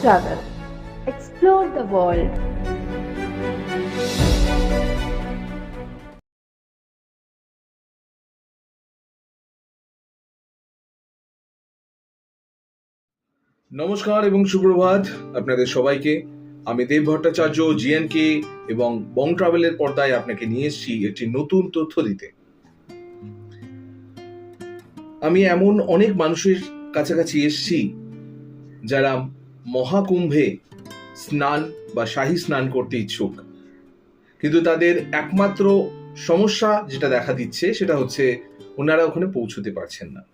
travel. Explore the world. নমস্কার এবং সুপ্রভাত আপনাদের সবাইকে আমি দেব ভট্টাচার্য জিএনকে এবং বং ট্রাভেলের পর্দায় আপনাকে নিয়ে এসেছি একটি নতুন তথ্য দিতে আমি এমন অনেক মানুষের কাছাকাছি এসেছি যারা মহাকুম্ভে স্নান বা শাহী স্নান করতে ইচ্ছুক। কিন্তু তাদের একমাত্র সমস্যা যেটা দেখা দিচ্ছে সেটা হচ্ছে ওনারা ওখানে পৌঁছতে পারছেন না।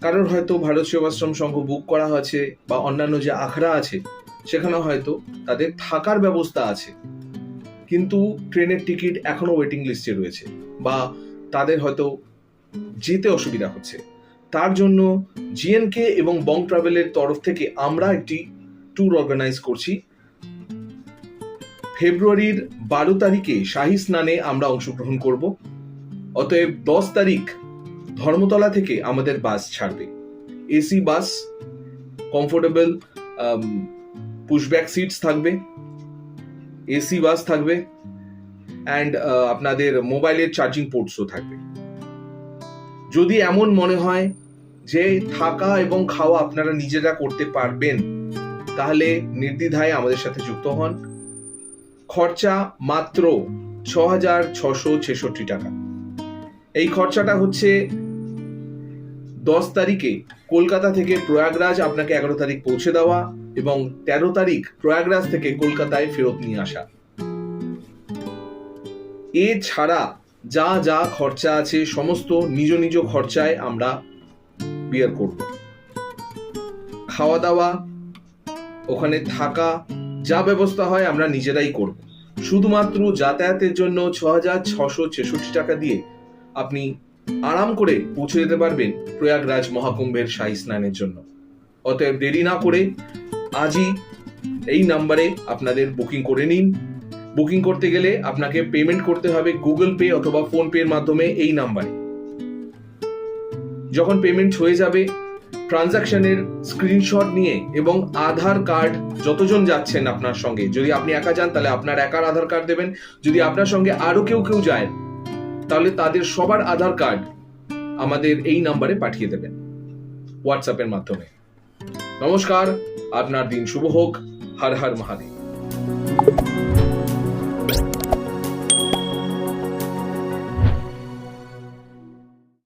কারোর হয়তো ভারত সেবাশ্রম সংঘ বুক করা আছে বা অন্যান্য যে আখড়া আছে সেখানে হয়তো তাদের থাকার ব্যবস্থা আছে। কিন্তু ট্রেনের টিকিট এখনও ওয়েটিং লিস্টে রয়েছে বা তাদের হয়তো যেতে অসুবিধা হচ্ছে। তার জন্য জিএনকে এবং বং ট্রাভেলের তরফ থেকে আমরা একটি ট্যুর অর্গানাইজ করছি। ফেব্রুয়ারির বারো তারিখে শাহী স্নানে আমরা অংশগ্রহণ করব। অতএব দশ তারিখ ধর্মতলা থেকে আমাদের বাস ছাড়বে। AC, bus comfortable pushback seats থাকবে, এসি, বাস থাকবে অ্যান্ড আপনাদের মোবাইলের চার্জিং পোর্টসও থাকবে। যদি এমন মনে হয় যে থাকা এবং খাওয়া আপনারা নিজেরা করতে পারবেন, তাহলে নির্দ্বিধায় আমাদের সাথে যুক্ত হন। খরচা মাত্র ছ হাজার ছশো ছেষট্টি টাকা। এই খরচাটা হচ্ছে দশ তারিখে কলকাতা থেকে প্রয়াগরাজ আপনাকে এগারো তারিখ পৌঁছে দেওয়া এবং তেরো তারিখ প্রয়াগরাজ থেকে কলকাতায় ফেরত নিয়ে আসা। এছাড়া যা যা খরচা আছে, সমস্ত নিজ নিজ খরচায় আমরা বিয়ার করব। খাওয়া দাওয়া ওখানে থাকা, যা ব্যবস্থা হয় আমরা নিজেরাই করব। শুধুমাত্র যাতায়াতের জন্য ছ হাজার ছশো ছেষট্টি টাকা দিয়ে আপনি আরাম করে পৌঁছে যেতে পারবেন প্রয়াগরাজ মহাকুম্ভের শাহী স্নানের জন্য। অতএব দেরি না করে আজই এই নাম্বারে আপনাদের বুকিং করে নিন। বুকিং করতে গেলে আপনাকে পেমেন্ট করতে হবে গুগল পে অথবা ফোন পের মাধ্যমে এই নাম্বারে। যখন পেমেন্ট হয়ে যাবে ট্রানজাকশনের স্ক্রিনশট নিয়ে এবং আধার কার্ড যতজন যাচ্ছেন আপনার সঙ্গে, যদি আপনি একা যান তাহলে আপনার একার আধার কার্ড দেবেন, যদি আপনার সঙ্গে আরও কেউ কেউ যায়, তাহলে তাদের সবার আধার কার্ড আমাদের এই নাম্বারে পাঠিয়ে দেবেন হোয়াটসঅ্যাপের মাধ্যমে। নমস্কার, আপনার দিন শুভ হোক, হর হর মহাদেব।